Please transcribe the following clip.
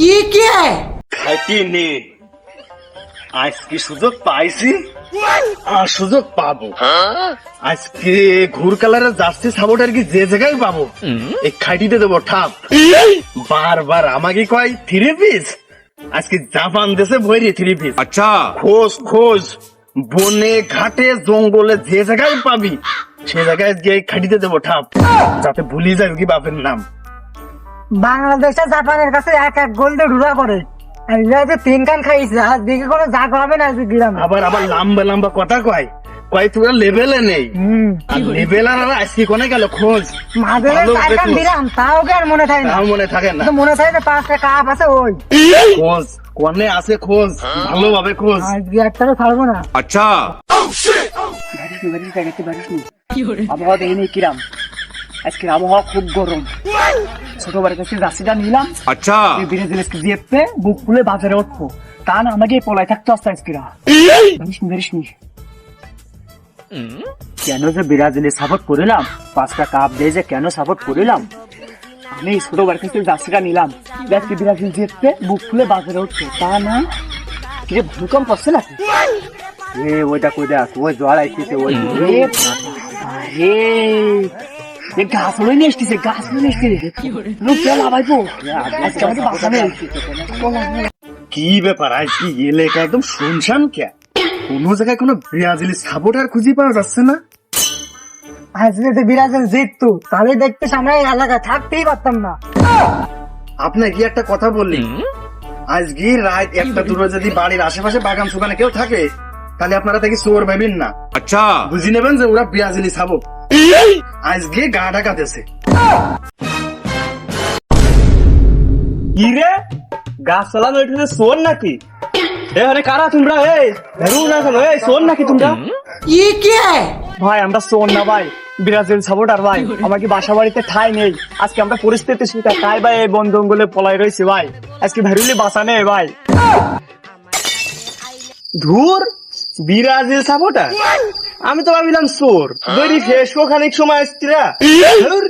ই কে? আজ কি সুযোগ পাইছি? আর সুযোগ পাবো। আজকে ঘুর জার্সি কি যে জায়গায় পাবো। এই খাইটিতে দেবো ঠাপ বারবার আমাকে কয় থ্রি পিস আজকে জাপান দেশে ভরি থ্রি পিস আচ্ছা। খোঁজ খোঁজ। বনে ঘাটে জঙ্গলে যে জায়গায় পাবি সে জায়গায় গিয়ে খাটিতে দেবো ঠাপ যাতে ভুলি যায় কি বাপের নাম। বাংলাদেশটা জাপানের কাছে এক এক গোল দিয়ে ঢুলা করে। যে তিন কান খাইছে আর দিকে কোনো জাগ হবে না গ্রাম। আবার আবার লম্বা লম্বা কথা কয়। কয় তোরা লেভেলে নেই। আর লেভেল আর আজকে কোনে গেল? খোঁজ। মাঝে চারখান দিলাম তাও কি আর মনে থাকে না মনে থাকে না। মনে থাকে না পাঁচটা কাপ আছে ওই। খোঁজ। কোনে আছে খোঁজ। ভালোভাবে খোঁজ। আজকে একটা ছাড়বো না। আচ্ছা। oh, oh, আবহাওয়া দেখিনি কিরাম। আজকের আবহাওয়া খুব গরম। ছোটবার কাছে জার্সিটা নিলাম। আচ্ছা। বুক খুলে বাজারে উঠবো। তা না আমাকে পলায় থাকতে আসতে আজকেরা কেন যে ব্রাজিলে সাপোর্ট করিলাম? পাঁচটা কাপ দিয়ে যে কেন সাপোর্ট করিলাম? আমি ছোটবার কাছে জার্সিটা নিলাম। ব্রাজিল জিততে বুক খুলে বাজারে উঠছে তা না? কি ভূমিকম্প করছে নাকি? ওইটা কই দেখ ওই জল আইছে ওই রে কি ব্যাপার আজ কি এলাকা একদম শুনশান কে? কোন জায়গায় কোনো ব্রাজিলি সাপোর্টার খুঁজে পাওয়া যাচ্ছে না। আজকে তো ব্রাজিল জিততো তাহলে দেখতে সামনে এলাকা থাকতেই পারতাম না। আপনার কি একটা কথা বললেন? আজকে রাত একটা দূরে যদি বাড়ির আশেপাশে বাগান সুগানে কেউ থাকে তাহলে আপনারা তাকে চোর ভাবেন না। আচ্ছা। বুঝি নেবেন যে ওরা ব্রাজিলি সাপোর্ট আজকে গা ঢাকাতেছে ইরে গাছ চালানো এটা সোন নাকি? এ আরে কারা তোমরা? এই ধরু না কেন? এই সোন নাকি তোমরা? ই কে? ভাই আমরা সোন না ভাই। ব্রাজিল সাপোর্টার ভাই। আমার কি বাসা বাড়িতে ঠাই নেই? আজকে আমরা পরিস্থিতি সেটা তাই ভাই এই বন জঙ্গলে পলাই রয়েছি ভাই। আজকে ভেরুলি বাসা নেই ভাই। ধুর ব্রাজিল সাপোর্টার আমি তো ভাবিলাম চোর। দৈরি শেষ ওখানে সময় আসছিরা ধুর!